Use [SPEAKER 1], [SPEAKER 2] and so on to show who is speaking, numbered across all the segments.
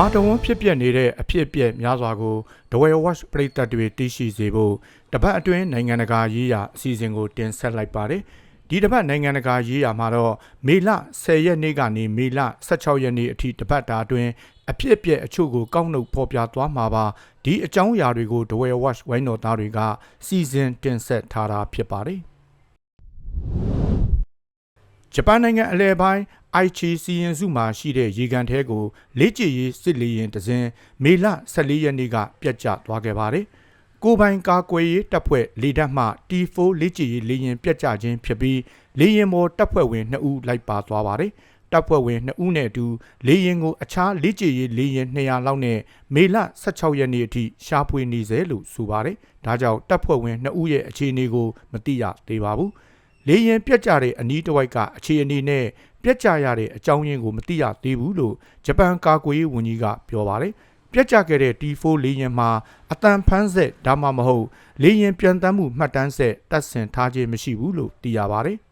[SPEAKER 1] ဘာတဝန်းဖြစ်ပျက်နေတဲ့အဖြစ်အပျက်များစွာကို The Way Watch ပရိသတ်တွေသိရှိစေဖို့တပတ်အတွင်းနိုင်ငံတကာရေးရာအစီအစဉ်ကိုတင်ဆက်လိုက်ပါတယ်။ဒီတပတ်နိုင်ငံတကာရေးရာမှာတော့မေလ10ရက်နေ့ကနေမေလ16ရက်နေ့အထိတပတ်တာအတွင်းအဖြစ်အပျက်အချို့ကိုကောက်နှုတ်ဖော်ပြသွားမှာပါ။ဒီအကြောင်းအရာတွေကို The Way Watch ဝိုင်းတော်သားတွေကစီစဉ်တင်ဆက်ထားတာဖြစ်ပါတယ်။ ဂျပန်နိုင်ငံအလဲပိုင်းအိုက်ချီစီရင်စုမှာရှိတဲ့ရေကန်ထဲကိုလေးကျရေးစစ်လေရင်တစင်းမေလ14ရက်နေ့ကပြတ်ကျသွားခဲ့ပါတယ်။ကိုပိုင်ကာကွယ်ရေးတပ်ဖွဲ့လေတပ်မှ T4 လေးကျရေးလေရင်ပြတ်ကျခြင်းဖြစ်ပြီးလေရင်ပေါ်တပ်ဖွဲ့ဝင်2ဦးလိုက်ပါသွားပါတယ်။တပ်ဖွဲ့ဝင်2ဦးနဲ့အတူလေရင်ကိုအခြားလေးကျရေးလေရင်200လောက်နဲ့မေလ16ရက်နေ့အထိရှားဖွေနေစေလို့ဆိုပါတယ်။ဒါကြောင့်တပ်ဖွဲ့ဝင်2ဦးရဲ့အခြေအနေကိုမသိရသေးပါဘူး။ လေရင်ပြက်ကြတဲ့အနီးတစ်ဝိုက်ကအခြေအနေနဲ့ပြက်ကြရတဲ့အကြောင်းရင်းကိုမသိရသေးဘူးလို့ဂျပန်ကာကွယ်ရေးဝန်ကြီးကပြောပါတယ်။ပြက်ကြခဲ့တဲ့ T4 လေရင်မှာအတန်ဖန်းဆက်ဒါမှမဟုတ်လေရင်ပြန်တမ်းမှုမှတ်တမ်းဆက်တပ်ဆင်ထားခြင်းမရှိဘူးလို့သိရပါတယ်။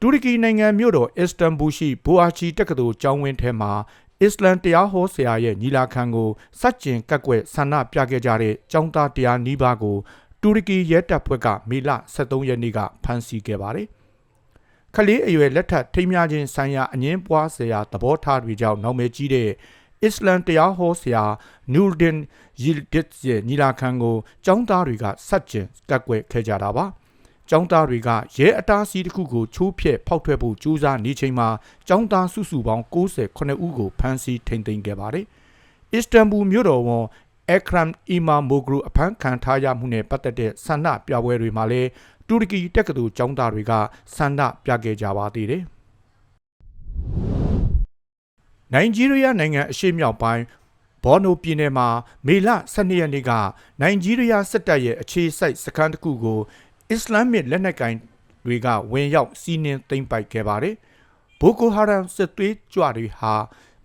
[SPEAKER 1] တူရကီနိုင်ငံမြို့တော်အစ္စတန်ဘူရှိဘူအာချီတက္ကသိုလ်ကျောင်းဝင်းထဲမှာအစ္စလမ်တရားဟောဆရာရဲ့ညီလာခံကိုစัจကျင်ကက်ကွက်ဆန္ဒပြခဲ့ကြတဲ့ကျောင်းသားတရားနီးပါးကို တူရကီရဲတပ်ဖွဲ့ကမေလ23ရက်နေ့ကဖမ်းဆီးခဲ့ပါတယ်။ခလေးအရွယ်လက်ထပ်ထိမ်းများခြင်းဆိုင်ရာအငင်းပွားဆရာသဘောထားတွေကြောင့်နောက်မဲ့ကြီးတဲ့အစ္စလမ်တရားဟောဆရာနူရ်ဒင်ယီဒစ်ရဲ့ညီလာခံကိုចောင်းသားတွေကစัจကျင်ကက်ကွက်ခဲ့ကြတာပါ။ចောင်းသားတွေကရဲအတားစီးတစ်ခုကိုချိုးဖျက်ဖောက်ထွက်ဖို့ကြိုးစားနေချိန်မှာចောင်းသားစုစုပေါင်း68ဦးကိုဖမ်းဆီးထိန်သိမ်းခဲ့ပါတယ်။အစ္စတန်ဘူမြို့တော်ဝန် အခရမ်အီမာမိုဂရူအဖမ်းခံထားရမှုနဲ့ပတ်သက်တဲ့ဆန္ဒပြပွဲတွေမှာလည်းတူရကီတက္ကသိုလ်ကျောင်းသားတွေကဆန္ဒပြခဲ့ကြပါသေးတယ်။နိုင်ဂျီးရီးယားနိုင်ငံအရှေ့မြောက်ပိုင်းဘော်နိုပြည်နယ်မှာမေလ12ရက်နေ့ကနိုင်ဂျီးရီးယားစစ်တပ်ရဲ့အခြေစိုက်စခန်းတစ်ခုကိုအစ္စလာမစ်လက်နက်ကိုင်တွေကဝင်ရောက်စီးနင်းသိမ်းပိုက်ခဲ့ပါတယ်။ဘိုကိုဟာရမ်စစ်သွေးကြွတွေဟာ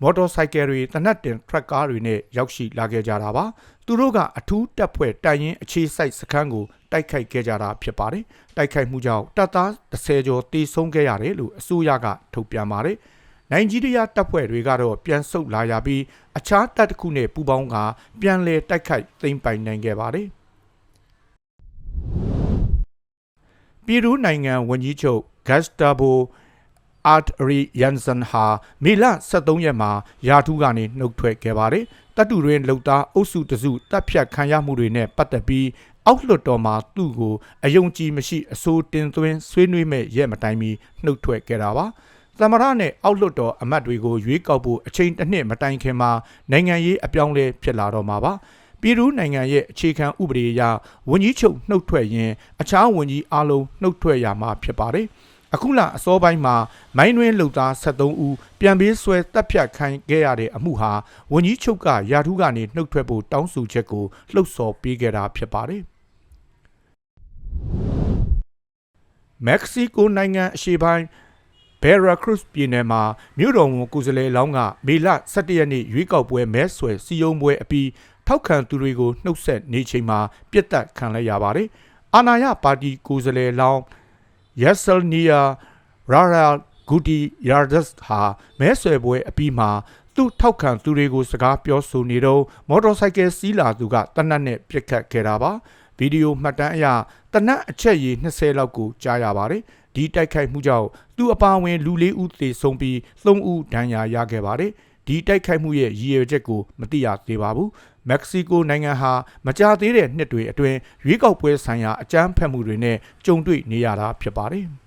[SPEAKER 1] မော်တော်ဆိုင်ကယ်တွေတနက်တင်ထရက်ကားတွေနဲ့ရောက်ရှိလာခဲ့ကြတာပါသူတို့ကအထူးတပ်ဖွဲ့တိုင်ရင်အခြေစိုက်စခန်းကိုတိုက်ခိုက်ခဲ့ကြတာဖြစ်ပါတယ်တိုက်ခိုက်မှုကြောင့်တပ်သား30ကျော်တေဆုံးခဲ့ရတယ်လို့အစိုးရကထုတ်ပြန်ပါတယ်နိုင်ဂျီးရီးယားတပ်ဖွဲ့တွေကတော့ပြန်ဆုတ်လာရပြီးအခြားတပ်တစ်ခုနဲ့ပူးပေါင်းကပြန်လည်တိုက်ခိုက်သိမ်းပိုင်နိုင်ခဲ့ပါတယ်ပြည်သူနိုင်ငံဝန်ကြီးချုပ်ဂတ်စတာဘို အာတ်ရီယန်ဆန်ဟာမေလ23ရက်မှာယာထူးကနေနှုတ်ထွက်ခဲ့ပါတယ်။တပ်တူတွင်လုံသားအုပ်စုတစုတပ်ဖြတ်ခံရမှုတွေနဲ့ပတ်သက်ပြီးအောက်လွှတ်တော်မှာသူ့ကိုအယုံကြည်မရှိအဆိုးတင်သွင်းဆွေးနွေးမဲ့ရဲမတိုင်မီနှုတ်ထွက်ခဲ့တာပါ။သမရနဲ့အောက်လွှတ်တော်အမတ်တွေကိုရွေးကောက်ဖို့အချိန်တစ်နှစ်မတိုင်ခင်မှာနိုင်ငံရေးအပြောင်းလဲဖြစ်လာတော့မှာပါ။ပြည်သူနိုင်ငံရဲ့အခြေခံဥပဒေအရဝန်ကြီးချုပ်နှုတ်ထွက်ရင်အခြားဝန်ကြီးအလုံးနှုတ်ထွက်ရမှာဖြစ်ပါတယ်။ အခုလအစောပိုင်းမှာမိုင်းတွင်းလုံသား73ဦးပြန်ပေးဆွဲတပ်ဖြတ်ခံခဲ့ရတဲ့အမှုဟာဝန်ကြီးချုပ်ကယာထူးကနေနှုတ်ထွက်ဖို့တောင်းဆိုချက်ကိုလှုပ်ဆော်ပေးခဲ့တာဖြစ်ပါတယ်။မက္ကဆီကိုနိုင်ငံအရှေ့ပိုင်းဘယ်ရာခရုစ်ပြည်နယ်မှာမြို့တော်ဝန်ကိုယ်စားလှယ်လောင်းကမေလ17ရက်နေ့ရွေးကောက်ပွဲမဲဆွယ်စီယုံပွဲအပြီးထောက်ခံသူတွေကိုနှုတ်ဆက်နေချိန်မှာပြစ်တက်ခံလိုက်ရပါတယ်။အာနာယပါတီကိုယ်စားလှယ်လောင်း ယက်ဆယ်နီယာရာရာဂူတီယာဒတ်ဟာမဲဆွယ်ပွဲအပြီးမှာသူ့ထောက်ခံသူတွေကိုစကားပြောဆိုနေတော့မော်တော်ဆိုင်ကယ်စီးလာသူကတနတ်နဲ့ပြစ်ခတ်ခဲ့တာပါဗီဒီယိုမှတ်တမ်းအရတနတ်အချက်ရည်20လောက်ကိုကြားရပါတယ်ဒီတိုက်ခိုက်မှုကြောင့်သူ့အပါဝင်လူလေးဦးသေဆုံးပြီး3ဦးဒဏ်ရာရခဲ့ပါတယ် ဒီတိုက်ခိုက်မှုရဲ့ရည်ရွယ်ချက်ကိုမသိရသေးပါဘူးမက္ကဆီကိုနိုင်ငံဟာမကြာသေးတဲ့နှစ်တွေအတွင်းရွေးကောက်ပွဲဆိုင်ရာအကြမ်းဖက်မှုတွေနဲ့ကြုံတွေ့နေရတာဖြစ်ပါတယ်။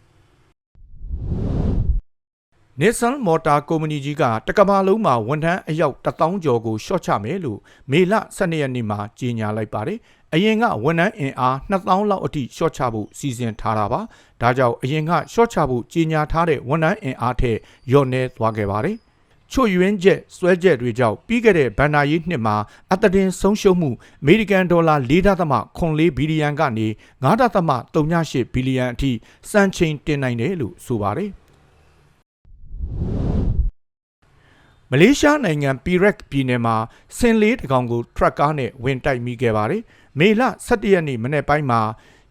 [SPEAKER 1] Nissan Motor ကုမ္ပဏီကြီးကတက္ကမလုံးမှာဝန်ထမ်းအယောက်1000ကျော်ကိုရှော့ချမယ်လို့မေလ12ရက်နေ့မှာကြေညာလိုက်ပါတယ်။အရင်ကဝန်ထမ်းအင်အား2000လောက်အထိရှော့ချဖို့စီစဉ်ထားတာပါ။ဒါကြောင့်အရင်ကရှော့ချဖို့ကြေညာထားတဲ့ဝန်ထမ်းအင်အားထက်လျော့နေသွားခဲ့ပါတယ်။ ချွတ်ယွင်းချက်စွဲချက်တွေကြောင့်ပြီးခဲ့တဲ့ဘန်နာရေးနှစ်မှာအသတင်ဆုံးရှုံးမှုအမေရိကန်ဒေါ်လာ4.4ဘီလီယံကနေ9.38ဘီလီယံအထိစံချိန်တင်နိုင်တယ်လို့ဆိုပါတယ်မလေးရှားနိုင်ငံပီရက်ပြည်နယ်မှာဆင်လေးတကောင်ကိုထရက်ကားနဲ့ဝင်တိုက်မိခဲ့ပါတယ်။မေလ17ရက်နေ့မနေ့ပိုင်းမှာ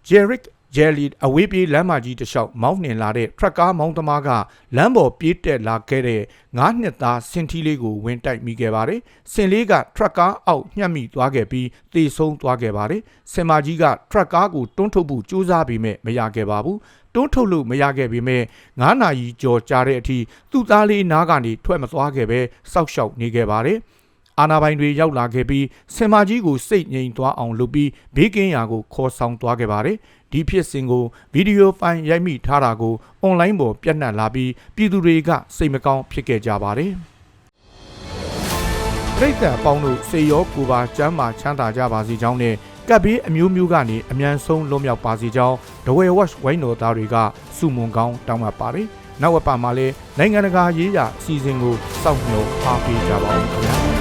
[SPEAKER 1] ဂျယ်ရစ် ဂျယ်လီအဝေးပြေးလမ်းမကြီးတစ်လျှောက်မောင်းနှင်လာတဲ့ထရက်ကားမောင်းသမားကလမ်းပေါ်ပြေးတက်လာခဲ့တဲ့ငါးနှစ်သားစင်ထီလေးကိုဝင်တိုက်မိခဲ့ပါတယ်။စင်လေးကထရက်ကားအောက်ညှက်မိသွားခဲ့ပြီးသေဆုံးသွားခဲ့ပါတယ်။စင်မကြီးကထရက်ကားကိုတွန်းထုတ်ဖို့ကြိုးစားပြီးမဲ့မရခဲ့ပါဘူး။တွန်းထုတ်လို့မရခဲ့ပေမဲ့9နာရီကျော်ကြာတဲ့အထိသူ့သားလေးနားကနေထွက်မသွားခဲ့ပဲစောက်ရှောက်နေခဲ့ပါတယ်။ အာနာပိုင်တွေရောက်လာခဲ့ပြီးစင်မကြီးကိုစိတ်ငြိမ်သွားအောင်လုပ်ပြီးဘေးကင်းရာကိုခေါ်ဆောင်သွားခဲ့ပါတယ်။ဒီဖြစ်စဉ်ကိုဗီဒီယိုဖိုင်ရိုက်မိထားတာကိုအွန်လိုင်းပေါ်ပြန့်နှံ့လာပြီးပြည်သူတွေကစိတ်မကောင်းဖြစ်ခဲ့ကြပါတယ်။ပြည်သက်အပေါင်းတို့စေရောကိုပါကျမ်းမာချမ်းသာကြပါစေကြောင်းနဲ့ကပ်ဘေးအမျိုးမျိုးကနေအမြန်ဆုံးလွတ်မြောက်ပါစေကြောင်းဒဝဲဝက်ဝိုင်းတော်သားတွေကစုမုံကောင်းတောင်းပန်ပါတယ်။နောက်ဝက်ပါမှာလည်းနိုင်ငံတကာရေးရာအစီအစဉ်ကိုစောင့်မျှော်အားပေးကြပါဦးခင်ဗျာ။